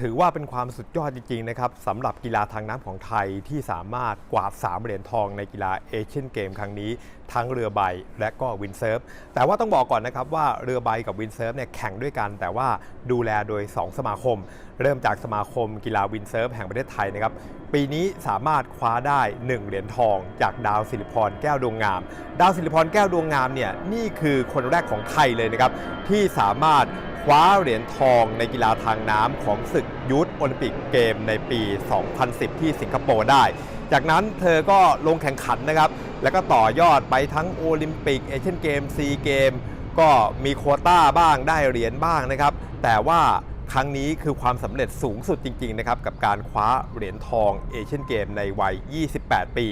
ถือว่าเป็นความสุดยอดจริงๆนะครับสำหรับกีฬาทางน้ำของไทยที่สามารถกวาด 3 เหรียญทองในกีฬาเอเชียนเกมครั้งนี้ ทั้งเรือใบและก็วินเซิร์ฟ แต่ว่าต้องบอกก่อนนะครับว่าเรือใบกับวินเซิร์ฟเนี่ยแข่งด้วยกัน แต่ว่าดูแลโดย 2 สมาคม เริ่มจากสมาคมกีฬาวินเซิร์ฟแห่งประเทศไทยนะครับปีนี้สามารถคว้าได้ 1 เหรียญทอง จากดาวศิริพรแก้วดวงงาม ดาวศิริพรแก้วดวงงามเนี่ยนี่คือคนแรกของไทยเลยนะครับที่สามารถ คว้าเหรียญทองในกีฬาทางน้ำของศึกยูทโอลิมปิกเกมในปี 2010 ที่สิงคโปร์ได้ จากนั้นเธอก็ลงแข่งขันนะครับ แล้วก็ต่อยอดไปทั้งโอลิมปิกเอเชียนเกมซีเกม ก็มีโควต้าบ้างได้เหรียญบ้างนะครับ แต่ว่า ครั้งนี้คือความสำเร็จสูงสุดจริงๆนะครับกับการคว้าเหรียญทองเอเชียนเกมในวัย 28 ปี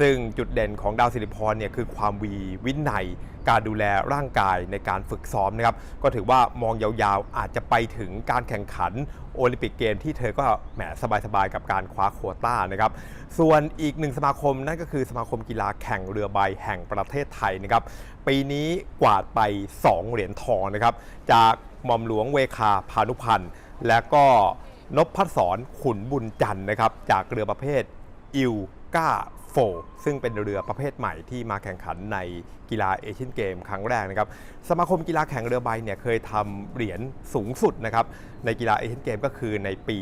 ซึ่งจุดเด่นของดาวสิริพรเนี่ยคือความวีวินัยการดูแลร่างกายในการฝึกซ้อมนะครับก็ถือว่ามองยาวๆ อาจจะไปถึงการแข่งขันโอลิมปิกเกมที่เธอก็แหมสบายๆ กับการคว้าโควต้านะครับส่วนอีกหนึ่งสมาคมนั่นก็คือสมาคมกีฬาแข่งเรือใบแห่งประเทศไทยนะครับปีนี้กวาดไป 2 เหรียญทองนะครับจาก หม่อมหลวงเวคาพานุพันธ์และก็นพพัสรขุนบุญจันทร์นะครับ จากเรือประเภทอิล กาโฟซึ่งเป็นเรือประเภทใหม่ที่มาแข่งขันในกีฬาเอเชียนเกมครั้งแรกนะครับสมาคมกีฬาแข่งเรือใบเนี่ยเคยทำเหรียญสูงสุดนะครับในกีฬาเอเชียนเกมก็คือในปี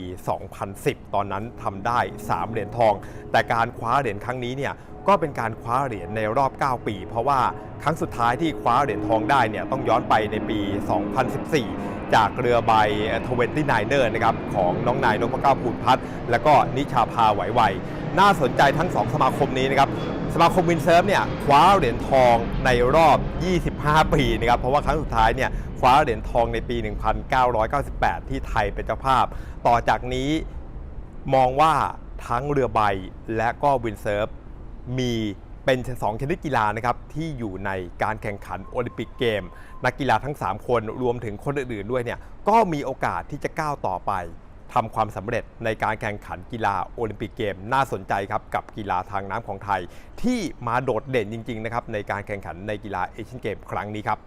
2010 ตอนนั้นทำได้ 3 เหรียญทอง แต่การคว้าเหรียญครั้งนี้เนี่ยก็เป็นการคว้าเหรียญในรอบ 9 ปี เพราะว่าครั้งสุดท้ายที่คว้าเหรียญทองได้เนี่ยต้องย้อนไปในปี 2014 จากเรือใบทเวนตี้ไนเนอร์นะครับของน้องนายนพเก้าภูลพัฒน์แล้วก็นิชาพาไหวไวน่าสนใจทั้ง 2 สมาคมนี้นะครับสมาคมวินเซิร์ฟเนี่ยคว้าเหรียญทองในรอบ 25 ปีนะครับเพราะว่าครั้งสุดท้ายเนี่ยคว้าเหรียญทองในปี 1998 ที่ไทยเป็นเจ้าภาพ ต่อจากนี้มองว่าทั้งเรือใบและก็วินเซิร์ฟมี เป็น 2 ชนิดกีฬานะครับที่อยู่ในการแข่งขันโอลิมปิกเกม นักกีฬาทั้ง 3 คนรวมถึงคนอื่นๆด้วยเนี่ยก็มีโอกาสที่จะก้าวต่อไปทำความสำเร็จในการแข่งขันกีฬาโอลิมปิกเกม น่าสนใจครับกับกีฬาทางน้ำของไทย ที่มาโดดเด่นจริงๆนะครับในการแข่งขันในกีฬาเอเชียนเกม ครั้งนี้ครับ